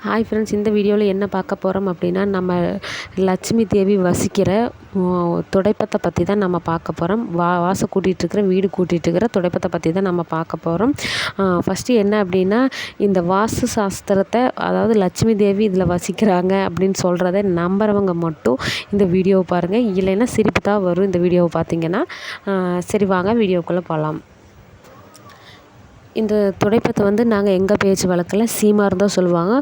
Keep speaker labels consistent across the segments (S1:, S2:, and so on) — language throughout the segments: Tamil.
S1: ஹாய் ஃப்ரெண்ட்ஸ் இந்த வீடியோவில் என்ன பார்க்க போகிறோம் அப்படின்னா நம்ம லட்சுமி தேவி வசிக்கிற துடைப்பத்தை பற்றி தான் நம்ம பார்க்க போகிறோம் வா வாசம் கூட்டிகிட்டு இருக்கிற வீடு கூட்டிகிட்டு இருக்கிற துடைப்பத்தை பற்றி தான் நம்ம பார்க்க போகிறோம் ஃபஸ்ட்டு என்ன அப்படின்னா இந்த வாஸ்து சாஸ்திரத்தை அதாவது லட்சுமி தேவி இதில் வசிக்கிறாங்க அப்படின்னு சொல்கிறத நம்புறவங்க மட்டும் இந்த வீடியோவை பாருங்கள் இல்லைன்னா சிரிப்பு தான் வரும் இந்த வீடியோவை பார்த்தீங்கன்னா. சரி வாங்க வீடியோக்குள்ளே போகலாம் இந்த துடைப்பத்தை வந்து நாங்கள் எங்கள் பேச்சு வழக்கில் சீமார் தான் சொல்லுவாங்க.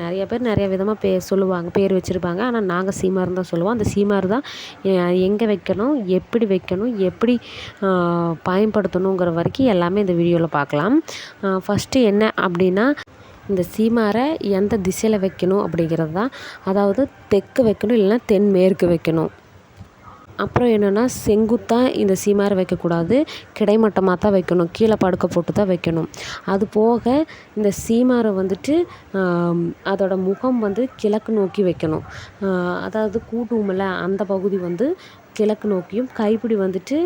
S1: நிறைய பேர் நிறைய விதமாக பே சொல்லுவாங்க பேர் வச்சுருப்பாங்க. ஆனால் நாங்கள் சீமார் தான் சொல்லுவோம். அந்த சீமார் தான் எங்கே வைக்கணும் எப்படி வைக்கணும் எப்படி பயன்படுத்தணுங்கிற வரைக்கும் எல்லாமே இந்த வீடியோவில் பார்க்கலாம் ஃபஸ்ட்டு என்ன அப்படின்னா இந்த சீமாரை எந்த திசையில் வைக்கணும் அப்படிங்கிறது தான் அதாவது தெற்கு வைக்கணும் இல்லைன்னா தென்மேற்கு வைக்கணும். அப்புறம் என்னென்னா செங்குத்தாக இந்த சீமாரை வைக்கக்கூடாது கிடைமட்டமாக தான் வைக்கணும் கீழே படுக்க போட்டு தான் வைக்கணும். அது போக இந்த சீமாரை வந்துட்டு அதோட முகம் வந்து கிழக்கு நோக்கி வைக்கணும். அதாவது கூட்டுவோம்ல அந்த பகுதி வந்து கிழக்கு நோக்கியும் கைப்பிடி வந்துட்டு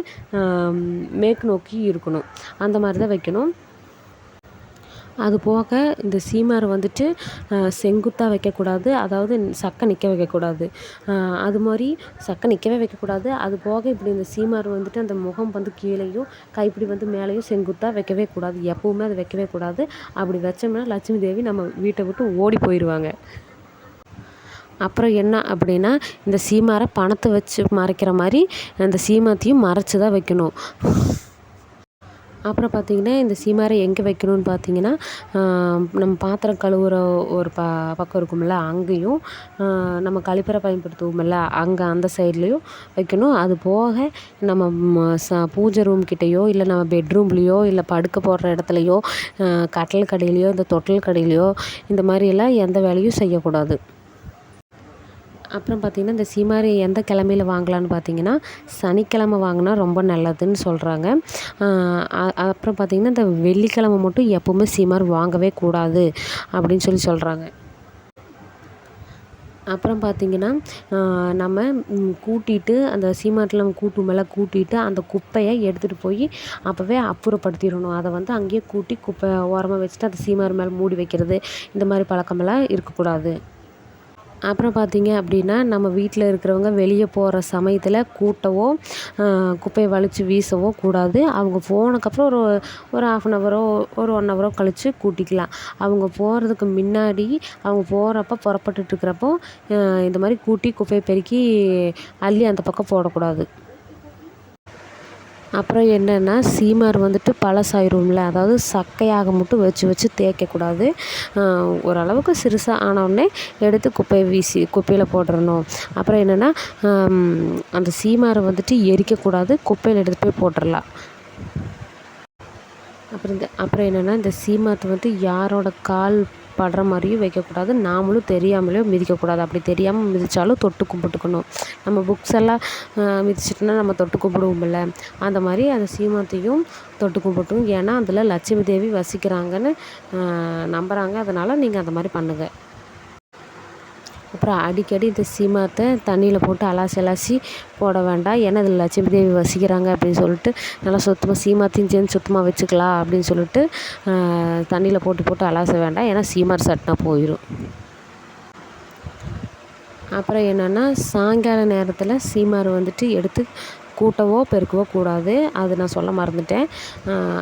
S1: மேற்கு நோக்கி இருக்கணும். அந்த மாதிரி தான் வைக்கணும். அது போக இந்த சீமார் வந்துட்டு செங்குத்தாக வைக்கக்கூடாது அதாவது சக்கை நிற்க வைக்கக்கூடாது. அது மாதிரி சக்கை நிற்கவே வைக்கக்கூடாது. அது போக இப்படி இந்த சீமார் வந்துட்டு அந்த முகம் வந்து கீழேயும் கைப்பிடி வந்து மேலேயும் செங்குத்தாக வைக்கவே கூடாது. எப்போவுமே அது வைக்கவே கூடாது. அப்படி வச்சோம்னா லட்சுமி தேவி நம்ம வீட்டை விட்டு ஓடி போயிடுவாங்க அப்புறம் என்ன அப்படின்னா இந்த சீமாரை பணத்தை வச்சு மறைக்கிற மாதிரி அந்த சீமாத்தையும் மறைச்சி தான் வைக்கணும். அப்புறம் பார்த்திங்கன்னா இந்த சீமாரை எங்கே வைக்கணும்னு பார்த்திங்கன்னா நம்ம பாத்திரம் கழுவுற ஒரு ப பக்கம் இருக்கும்ல அங்கேயும் நம்ம கழிப்பறை பயன்படுத்துவோம்ல அங்கே அந்த சைட்லேயும் வைக்கணும். அது போக நம்ம ச பூஜை ரூம் கிட்டேயோ இல்லை நம்ம பெட்ரூம்லேயோ இல்லை படுக்க போடுற இடத்துலையோ கட்டில் கடையிலையோ இந்த தொட்டில் கடையிலையோ இந்த மாதிரியெல்லாம் எந்த வேலையும் செய்யக்கூடாது. அப்புறம் பார்த்திங்கன்னா இந்த சீமாரி எந்த கிழமையில வாங்கலான்னு பார்த்தீங்கன்னா சனிக்கிழமை வாங்கினா ரொம்ப நல்லதுன்னு சொல்கிறாங்க அப்புறம் பார்த்திங்கன்னா இந்த வெள்ளிக்கிழமை மட்டும் எப்போவுமே சீமார் வாங்கவே கூடாது அப்படின்னு சொல்லி சொல்கிறாங்க அப்புறம் பார்த்திங்கன்னா நம்ம கூட்டிட்டு அந்த சீமாட்டில் நம்ம கூட்டு மேலே கூட்டிட்டு அந்த குப்பையை எடுத்துகிட்டு போய் அப்போவே அப்புறப்படுத்திடணும். அதை வந்து அங்கேயே கூட்டி குப்பை ஓரமாக வச்சுட்டு அந்த சீமார் மேலே மூடி வைக்கிறது இந்த மாதிரி பழக்கமெல்லாம் இருக்கக்கூடாது. அப்புறம் பார்த்தீங்க அப்படின்னா நம்ம வீட்டில் இருக்கிறவங்க வெளியே போகிற சமயத்தில் கூட்டவோ குப்பையை வலித்து வீசவோ கூடாது. அவங்க போனதுக்கப்புறம் ஒரு ஒரு ஆஃப் அன் ஹவரோ ஒரு ஒன் ஹவரோ கழித்து கூட்டிக்கலாம். அவங்க போகிறதுக்கு முன்னாடி அவங்க போகிறப்ப புறப்பட்டுட்டு இருக்கிறப்போ இந்த மாதிரி கூட்டி குப்பையை பெருக்கி அள்ளி அந்த பக்கம் போடக்கூடாது. அப்புறம் என்னென்னா சீமர் வந்துட்டு பழசாயிரும்ல. அதாவது சக்கையாக மட்டும் வச்சு வச்சு தேய்க்கக்கூடாது. ஓரளவுக்கு சிறுசாக ஆனவுடனே எடுத்து குப்பையை வீசி குப்பையில் போட்டுடணும் அப்புறம் என்னென்னா அந்த சீமாரை வந்துட்டு எரிக்கக்கூடாது. குப்பையில் எடுத்து போய் போட்டுடலாம் அப்புறம் இந்த அப்புறம் என்னென்னா இந்த சீமாத்தை வந்து யாரோட கால் படுற மாதிரியும் வைக்கக்கூடாது. நாமளும் தெரியாமலேயும் மிதிக்கக்கூடாது. அப்படி தெரியாமல் மிதித்தாலும் தொட்டு கும்பிட்டுக்கணும். நம்ம புக்ஸ் எல்லாம் மிதிச்சிட்டோன்னா நம்ம தொட்டு கும்பிடுவோம்ல. அந்த மாதிரி அந்த சீமத்தையும் தொட்டு கும்பிட்டும் ஏன்னா அதில் லட்சுமி தேவி வசிக்கிறாங்கன்னு நம்புகிறாங்க அதனால் நீங்கள் அந்த மாதிரி பண்ணுங்கள் அப்புறம் அடிக்கடி இந்த சீமாத்தை தண்ணியில் போட்டு அலாசி அலாசி போட வேண்டாம். ஏன்னா இதில் லட்சுமி தேவி வசிக்கிறாங்க அப்படின்னு சொல்லிட்டு நல்லா சுத்தமாக சீமாத்தையும் சேர்ந்து சுத்தமாக வச்சுக்கலாம் அப்படின்னு சொல்லிட்டு தண்ணியில் போட்டு போட்டு அலாச வேண்டாம். ஏன்னா சீமார் சட்டினா போயிடும் அப்புறம் என்னென்னா சாயங்கால நேரத்தில் சீமார் வந்துட்டு எடுத்து கூட்டவோ பெருக்கவோ கூடாது. அது நான் சொல்ல மறந்துட்டேன்.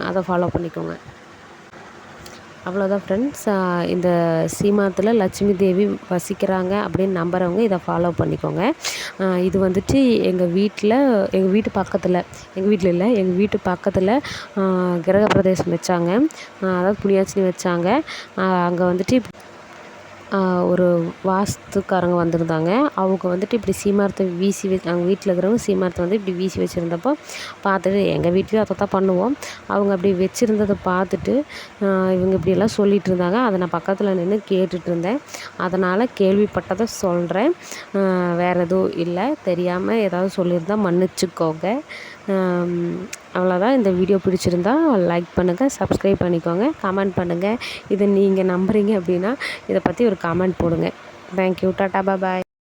S1: அதை ஃபாலோ பண்ணிக்கோங்க. அவ்வளோதான் ஃப்ரெண்ட்ஸ் இந்த சீமாத்தில் லட்சுமி தேவி வசிக்கிறாங்க அப்படின்னு நம்புகிறவங்க இதை ஃபாலோ பண்ணிக்கோங்க. இது வந்துட்டு எங்கள் வீட்டில் எங்கள் வீட்டு பக்கத்தில் எங்கள் வீட்டில் இல்லை எங்கள் வீட்டு பக்கத்தில் கிரகப்பிரவேசம் வச்சாங்க. அதாவது புண்ணியாச்சினி வச்சாங்க. அங்கே வந்துட்டு ஒரு வாஸ்துக்காரங்க வந்திருந்தாங்க. அவங்க வந்துட்டு இப்படி சீமாரத்தை வீசி வச்சு அவங்க வீட்டில் இருக்கிறவங்க சீமாரத்தை வந்து இப்படி வீசி வச்சுருந்தப்போ பார்த்துட்டு எங்கள் வீட்லேயும் அதை தான் பண்ணுவோம். அவங்க அப்படி வச்சுருந்ததை பார்த்துட்டு இவங்க இப்படியெல்லாம் சொல்லிகிட்டு இருந்தாங்க. அதை நான் பக்கத்தில் நின்று கேட்டுட்டு இருந்தேன். அதனால் கேள்விப்பட்டதை சொல்கிறேன் வேறு எதுவும் இல்லை. தெரியாமல் ஏதாவது சொல்லியிருந்தா மன்னிச்சுக்கோங்க. அவ்வளோதான் இந்த வீடியோ பிடிச்சிருந்தா லைக் பண்ணுங்கள் சப்ஸ்கிரைப் பண்ணிக்கோங்க கமெண்ட் பண்ணுங்கள் இதை நீங்கள் நம்புகிறீங்க அப்படின்னா இதை பற்றி ஒரு கமெண்ட் போடுங்க. தேங்க்யூ டாட்டா பாய்